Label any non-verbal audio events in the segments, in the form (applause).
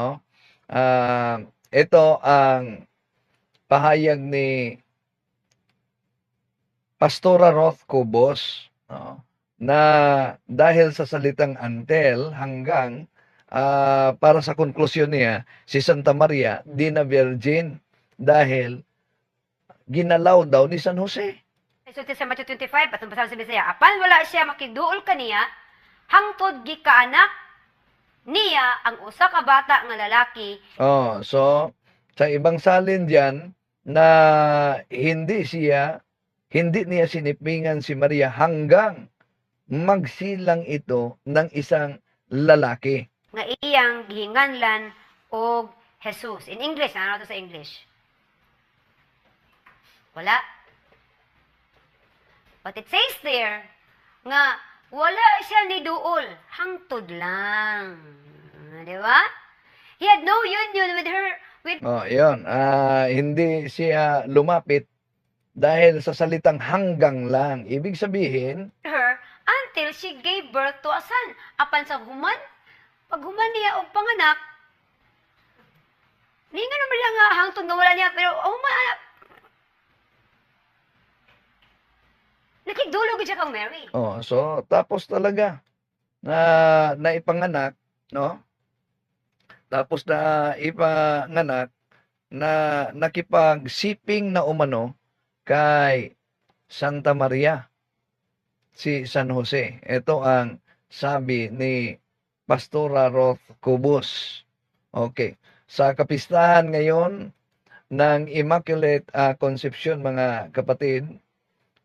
no? Ah, ito ang pahayag ni Pastora Roth Cobos, no? na dahil sa salitang until hanggang ah, para sa konklusyon niya, si Santa Maria di na virgin dahil ginalaw daw ni San Jose. Isulti sa Matthew 25, at sa Bisaya, apan wala siya makiduol kaniya, hangtod gi kaanak niya ang usa ka bata nga lalaki Oh, so sa ibang salin diyan na hindi siya hindi niya sinipingan si Maria hanggang magsilang ito ng isang lalaki. nga iyang gihinganlan og Jesus. In English, ano to sa English? Wala. But it says there nga wala siya ni duol, hangtod lang. Di ba? He had no union with her with Oh, 'yon. Ah, hindi siya lumapit dahil sa salitang hanggang lang. Ibig sabihin, her until she gave birth to a son. Apan sa human, pag human niya og panganak, ni nga naman lang hangtod nga wala niya, pero oh ma, nakigdulog siya kang Mary. oh, so tapos talaga na naipanganak, no? Tapos na ipanganak na nakipagsiping na umano kay Santa Maria si San Jose. Ito ang sabi ni Pastora Roth Cubos. Okay. Sa kapistahan ngayon ng Immaculate ah, Conception mga kapatid,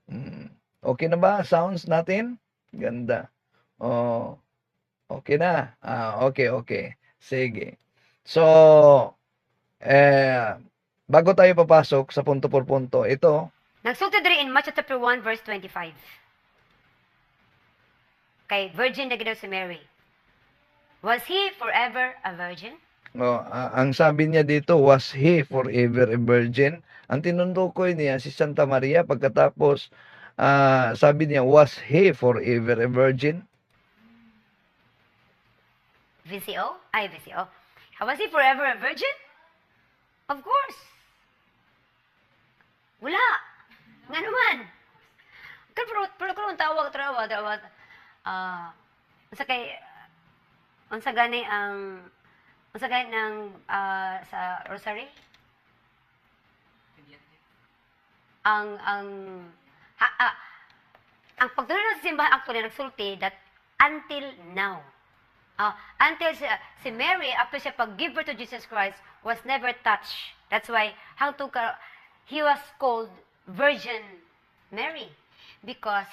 mm, okay na ba? Sounds natin? Ganda. Oh, okay na. Ah, okay, okay. Sige. So, eh, bago tayo papasok sa punto por punto, ito, Nagsulti diri in Matthew chapter 1 verse 25. Kay virgin na ginaw si Mary. Was he forever a virgin? oh, ah, ang sabi niya dito, was he forever a virgin? Ang tinundukoy niya si Santa Maria pagkatapos ah, sabi niya, was he forever a virgin? VCO? Ay, VCO. Was he forever a virgin? Of course. Wala. Nga naman. Pero, pero, pero kung tawag, tawag, tawag, ah, unsa kay, unsa gani ang, unsa gani ng, ah, sa rosary? Ang, ang, ha, ah, ang pagtuloy sa simbahan actually nagsulti that until now, Ah, until si, si Mary, after siya pag-give birth to Jesus Christ, was never touched. That's why, hangtod ka, he was called Virgin Mary. Because,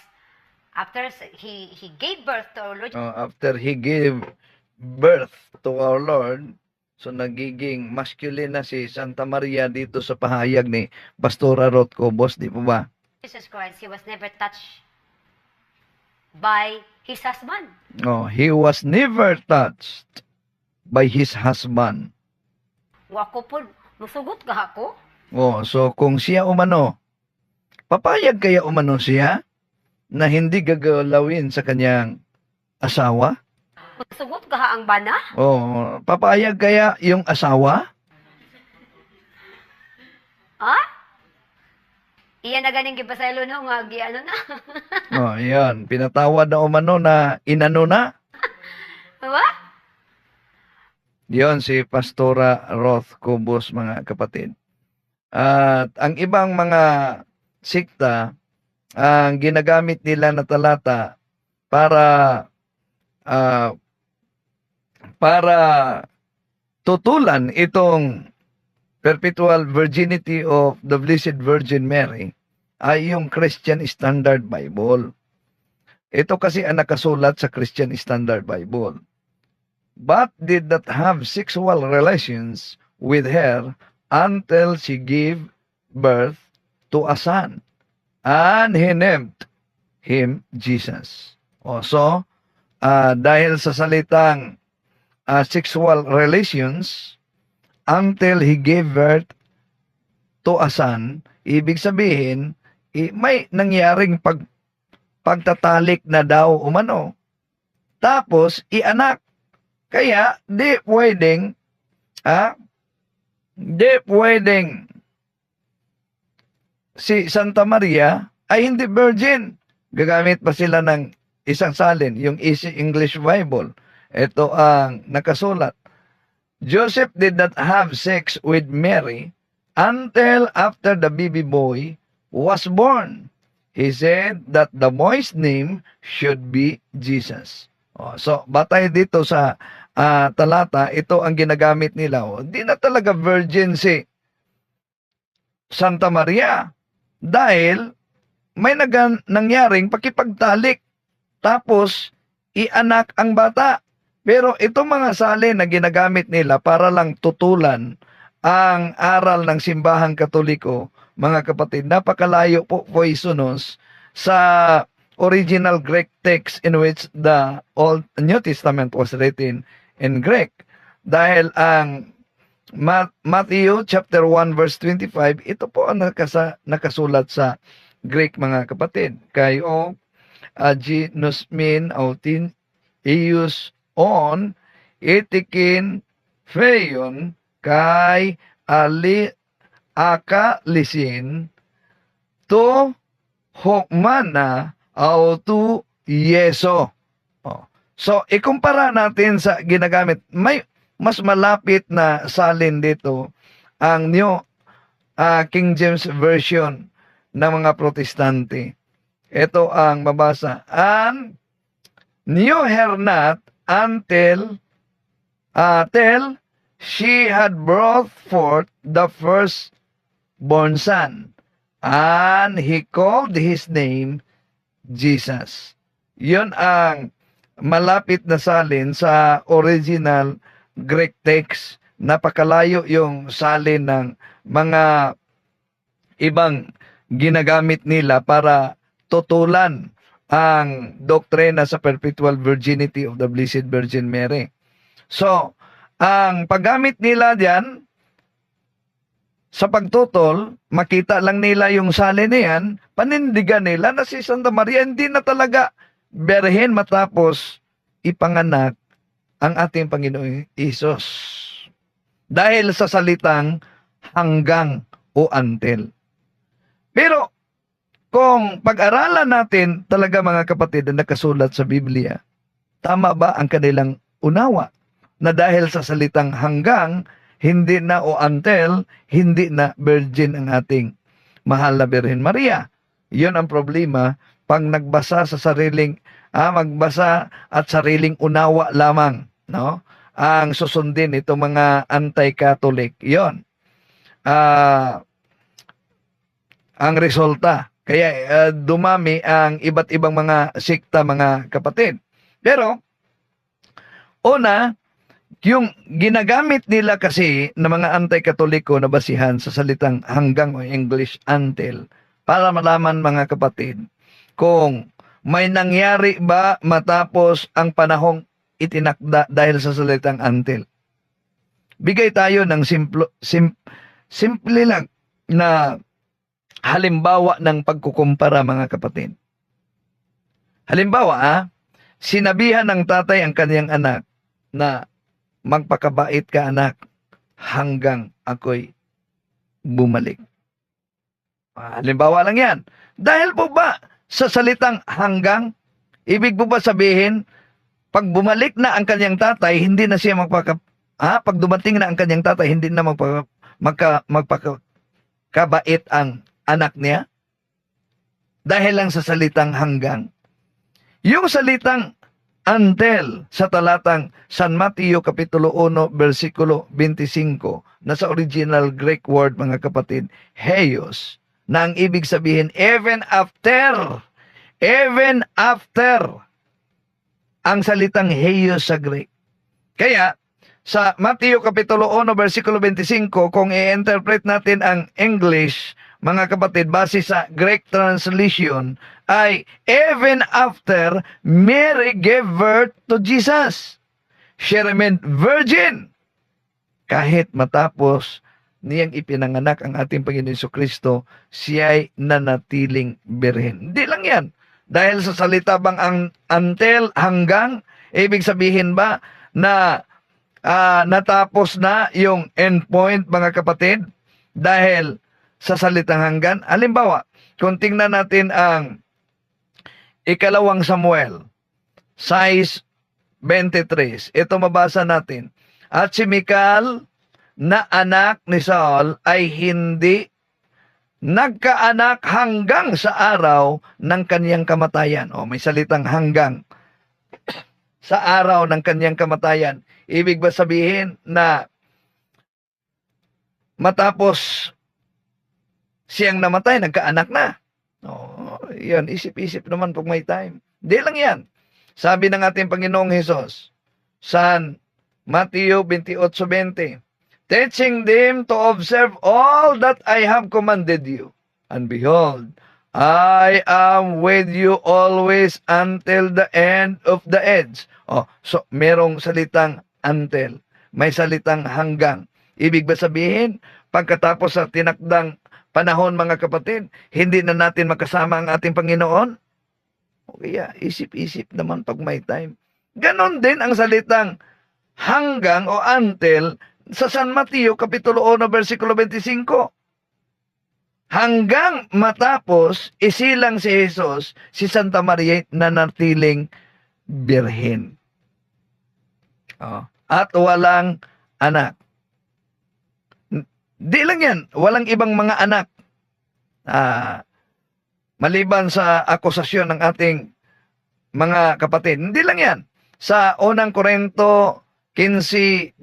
after he, he gave birth to our Lord Oh, after he gave birth to our Lord, so nagiging masculine na si Santa Maria dito sa pahayag ni Pastora Roth Cobos, di po ba? Jesus Christ, he was never touched by his husband. Oh, he was never touched by his husband. Wa ko po, musugot ka ako. Oh, so kung siya umano, papayag kaya umano siya na hindi gagalawin sa kanyang asawa? Musugot ka ang bana. Oh, papayag kaya yung asawa? Ha? Iyan na ganing gipasaylo no, nga gi ano na. (laughs) Oh, yan. Pinatawad na umano na inano na. (laughs) Diba? Yon si Pastora Roth Cobos mga kapatid. At ang ibang mga sikta ang ginagamit nila na talata para ah, para tutulan itong perpetual virginity of the Blessed Virgin Mary ay yung Christian Standard Bible. Ito kasi ang nakasulat sa Christian Standard Bible but did not have sexual relations with her until she gave birth to a son. And he named him Jesus. O so, ah, dahil sa salitang ah, sexual relations, until he gave birth to a son, ibig sabihin, may nangyaring pag, pagtatalik na daw umano. Tapos, ianak. Kaya, di pwedeng Ha? Hindi pwedeng si Santa Maria ay hindi virgin. Gagamit pa sila ng isang salin, yung Easy English Bible. Ito ang nakasulat. Joseph did not have sex with Mary until after the baby boy was born. He said that the boy's name should be Jesus. Oh, so, batay dito sa ah, talata, ito ang ginagamit nila. Oh, na talaga virgin si Santa Maria dahil may nagan, nangyaring pakipagtalik. Tapos, ianak ang bata. Pero itong mga salin na ginagamit nila para lang tutulan ang aral ng simbahang katoliko, mga kapatid, napakalayo po poisonous sa original Greek text in which the Old New Testament was written in Greek. Dahil ang Ma- Matthew chapter 1 verse 25, ito po ang nakasa, nakasulat sa Greek mga kapatid. Kayo aginos min autin ius on itikin feyon kay ali akalisin to hokmana autu yeso. Oh. So, ikumpara natin sa ginagamit. May mas malapit na salin dito ang New ah, King James Version ng mga protestante. Ito ang mabasa. And knew her not until uh, till she had brought forth the first born son. And he called his name Jesus. Yun ang malapit na salin sa original Greek text. Napakalayo yung salin ng mga ibang ginagamit nila para tutulan ang doktrina sa perpetual virginity of the Blessed Virgin Mary. So, ang paggamit nila diyan sa pagtutol, makita lang nila yung salin na yan, panindigan nila na si Santa Maria hindi na talaga berhen matapos ipanganak ang ating Panginoong Isos. Dahil sa salitang hanggang o until. Pero kung pag-aralan natin talaga mga kapatid na nakasulat sa Biblia, tama ba ang kanilang unawa na dahil sa salitang hanggang, hindi na o until, hindi na virgin ang ating mahal na Birhen Maria. Yun ang problema pag nagbasa sa sariling ah, magbasa at sariling unawa lamang, no? Ang susundin itong mga anti-Catholic. 'Yon. Ah ang resulta. Kaya ah, dumami ang iba't ibang mga sikta, mga kapatid. Pero, una, yung ginagamit nila kasi ng mga anti-katoliko na basihan sa salitang hanggang o English until para malaman mga kapatid kung may nangyari ba matapos ang panahong itinakda dahil sa salitang until. Bigay tayo ng simplo, sim, simple lang na halimbawa ng pagkukumpara mga kapatid. Halimbawa, ah, sinabihan ng tatay ang kanyang anak na magpakabait ka anak hanggang ako'y bumalik. Ah, Halimbawa lang yan. Dahil po ba sa salitang hanggang, ibig po ba sabihin, pag bumalik na ang kanyang tatay, hindi na siya magpaka... Ah, pag dumating na ang kanyang tatay, hindi na magpaka, magka, magpakabait ang anak niya? Dahil lang sa salitang hanggang. Yung salitang until sa talatang San Mateo Kapitulo 1 versikulo 25 na sa original Greek word mga kapatid, heios, na ang ibig sabihin even after, even after ang salitang heios sa Greek. Kaya, sa Mateo Kapitulo 1 versikulo 25, kung i-interpret natin ang English, mga kapatid, base sa Greek translation, ay even after Mary gave birth to Jesus. She remained virgin. Kahit matapos niyang ipinanganak ang ating Panginoon Hesus Kristo, siya ay nanatiling birhen. Hindi lang yan. Dahil sa salita bang ang until, hanggang, ibig sabihin ba na ah, natapos na yung endpoint mga kapatid dahil sa salitang hanggan. Halimbawa, kung tingnan natin ang ikalawang Samuel, size 23. Ito mabasa natin. At si Mikal na anak ni Saul ay hindi nagkaanak hanggang sa araw ng kanyang kamatayan. O may salitang hanggang sa araw ng kanyang kamatayan. Ibig ba sabihin na matapos siyang namatay, nagkaanak na? O, yan, isip-isip naman pag may time. Di lang yan. Sabi ng ating Panginoong Hesus, San Mateo 28.20, Teaching them to observe all that I have commanded you. And behold, I am with you always until the end of the age. Oh, so merong salitang until. May salitang hanggang. Ibig ba sabihin, pagkatapos sa tinakdang panahon mga kapatid, hindi na natin makasama ang ating Panginoon? O kaya, isip-isip naman pag may time. Ganon din ang salitang hanggang o until sa San Mateo Kapitulo 1 versikulo 25. Hanggang matapos isilang si Jesus si Santa Maria na natiling birhen. Oh. At walang anak. Di lang yan, walang ibang mga anak. Ah, maliban sa akusasyon ng ating mga kapatid. Hindi lang yan. Sa unang Korento 15.25,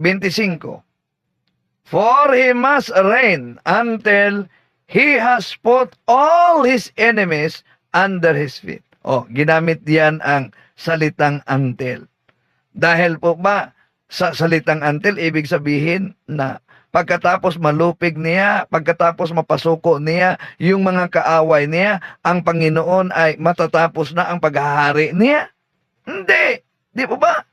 For he must reign until he has put all his enemies under his feet. O, ginamit diyan ang salitang until. Dahil po ba sa salitang until, ibig sabihin na pagkatapos malupig niya, pagkatapos mapasuko niya, yung mga kaaway niya, ang Panginoon ay matatapos na ang paghahari niya? Hindi. Di po ba?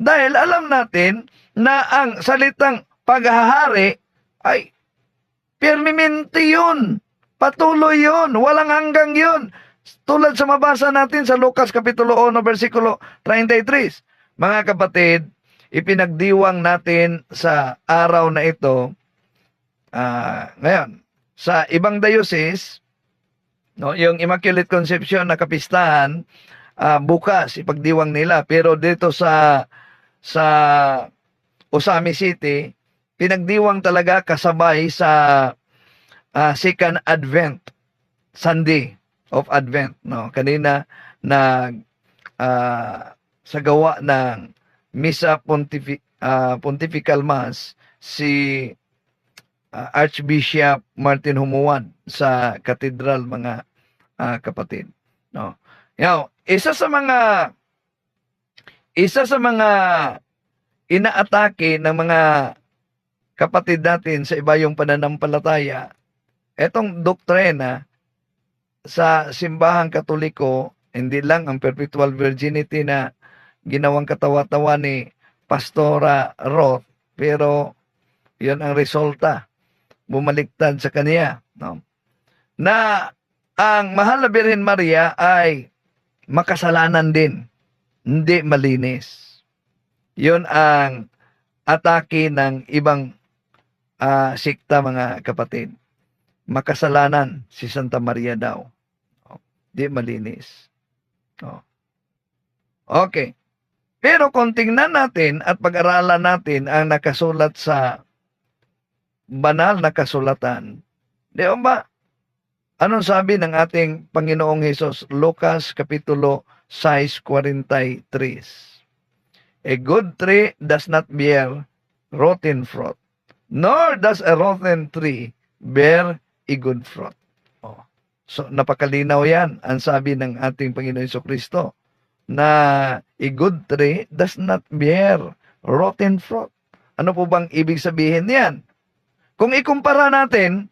Dahil alam natin na ang salitang paghahari ay permanente yun. Patuloy yun. Walang hanggang yun. Tulad sa mabasa natin sa Lucas Kapitulo 1, versikulo 33. Mga kapatid, ipinagdiwang natin sa araw na ito, ah, ngayon, sa ibang diocese, no, yung Immaculate Conception na kapistahan, ah, bukas ipagdiwang nila. Pero dito sa sa Osami City, pinagdiwang talaga kasabay sa ah, Second Advent, Sunday of Advent. No? Kanina nag ah, sa gawa ng Misa Pontifi- ah, Pontifical Mass si ah, Archbishop Martin Humuan sa katedral mga ah, kapatid. No. Now, isa sa mga isa sa mga inaatake ng mga kapatid natin sa iba yung pananampalataya, etong doktrina sa simbahang katoliko, hindi lang ang perpetual virginity na ginawang katawa-tawa ni Pastora Roth, pero yun ang resulta. Bumaliktad sa kanya. No? Na ang mahal na Birhen Maria ay makasalanan din, hindi malinis. Yun ang atake ng ibang ah, sikta mga kapatid. Makasalanan si Santa Maria daw. Oh, di malinis. Oh. Okay. Pero kung tingnan natin at pag-aralan natin ang nakasulat sa banal na kasulatan, di ba? Anong sabi ng ating Panginoong Hesus? Lucas Kapitulo 6.43 A good tree does not bear rotten fruit, nor does a rotten tree bear a good fruit. Oh. So, napakalinaw yan ang sabi ng ating Panginoon Hesus Kristo na a good tree does not bear rotten fruit. Ano po bang ibig sabihin niyan? Kung ikumpara natin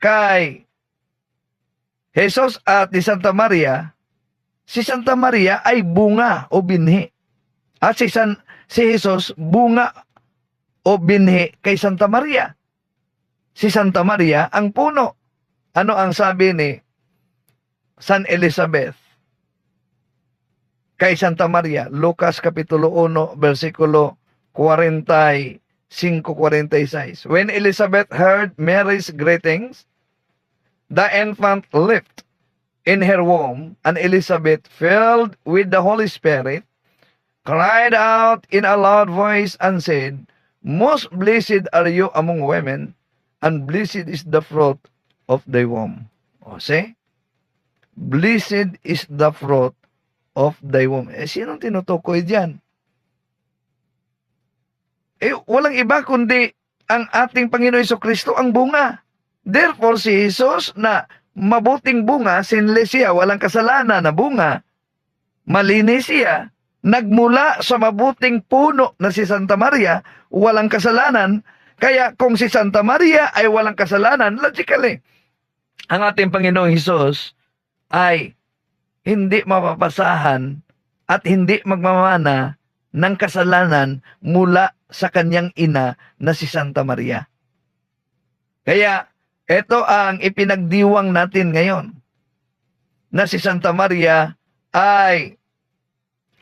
kay Jesus at ni Santa Maria, si Santa Maria ay bunga o binhi. At si, San, si Jesus, bunga o binhi kay Santa Maria. Si Santa Maria, ang puno. Ano ang sabi ni San Elizabeth? Kay Santa Maria, Lucas Kapitulo 1, versikulo 45-46. When Elizabeth heard Mary's greetings, the infant leaped in her womb, and Elizabeth, filled with the Holy Spirit, cried out in a loud voice and said, Most blessed are you among women, and blessed is the fruit of thy womb. O, see? Blessed is the fruit of thy womb. Eh, sinong tinutukoy diyan? Eh, walang iba kundi ang ating Panginoon Heso Kristo ang bunga. Therefore, si Jesus na mabuting bunga, sinless siya, walang kasalanan na bunga, malinis siya, nagmula sa mabuting puno na si Santa Maria, walang kasalanan, kaya kung si Santa Maria ay walang kasalanan, logically, ang ating Panginoong Hesus ay hindi mapapasahan at hindi magmamana ng kasalanan mula sa kanyang ina na si Santa Maria. Kaya ito ang ipinagdiwang natin ngayon na si Santa Maria ay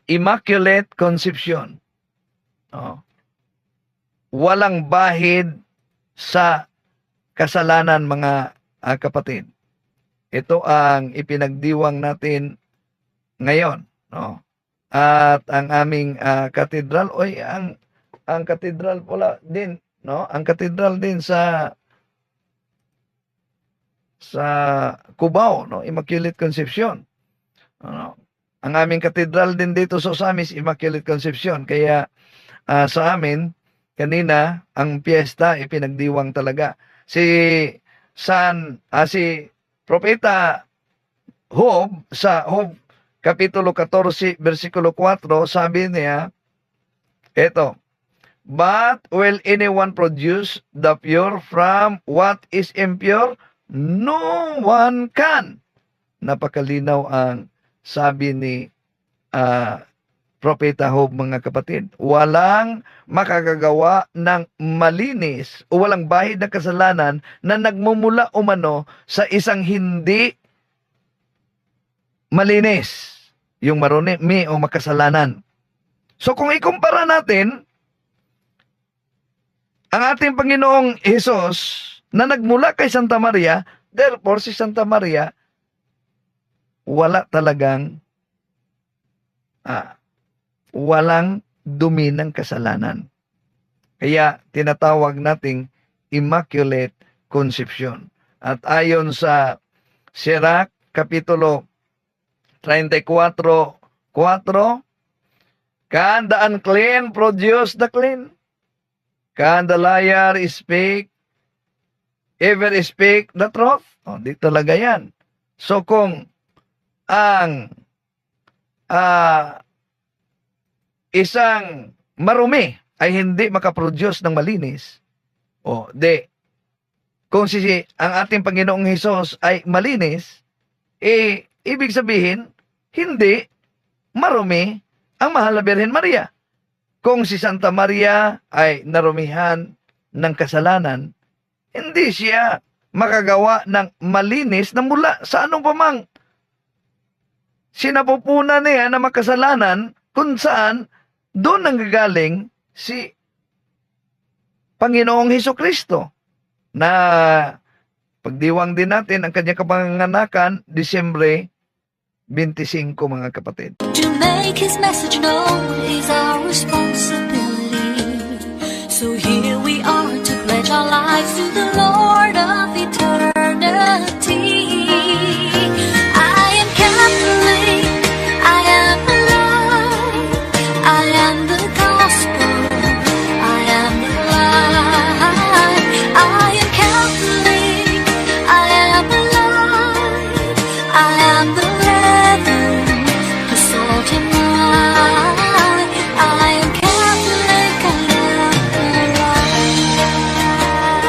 Immaculate Conception. Oh. Walang bahid sa kasalanan mga ah, kapatid. Ito ang ipinagdiwang natin ngayon, no? At ang aming ah, katedral, oy, ang ang katedral pala din, no? Ang katedral din sa sa Cubao, no? Immaculate Conception. Ano? Ang aming katedral din dito sa Osamis, Immaculate Conception. Kaya ah, sa amin, kanina, ang piyesta, ipinagdiwang talaga. Si San, ah, si Propeta Job, sa Job, Kapitulo 14, versikulo 4, sabi niya, eto, But will anyone produce the pure from what is impure? No one can. Napakalinaw ang sabi ni ah, Propeta Job, mga kapatid. Walang makakagawa ng malinis o walang bahid ng kasalanan na nagmumula umano sa isang hindi malinis. Yung marumi o makasalanan. So kung ikumpara natin, ang ating Panginoong Hesus na nagmula kay Santa Maria, therefore si Santa Maria wala talagang ah, walang dumi ng kasalanan. Kaya tinatawag nating Immaculate Conception. At ayon sa Sirach Kapitulo 34, 4, Can the unclean produce the clean? Can the liar speak, ever speak the truth? O, di talaga yan. So kung ang ah, isang marumi ay hindi makaproduce ng malinis, o di, kung si ang ating Panginoong Hesus ay malinis, eh, ibig sabihin, hindi marumi ang mahal na Birhen Maria. Kung si Santa Maria ay narumihan ng kasalanan, hindi siya makagawa ng malinis na mula sa anong pamang sinapupunan niya na makasalanan kung saan doon nanggagaling si Panginoong Heso Kristo na pagdiwang din natin ang kanyang kapanganakan Disyembre 25 mga kapatid. To make his message known is our responsibility.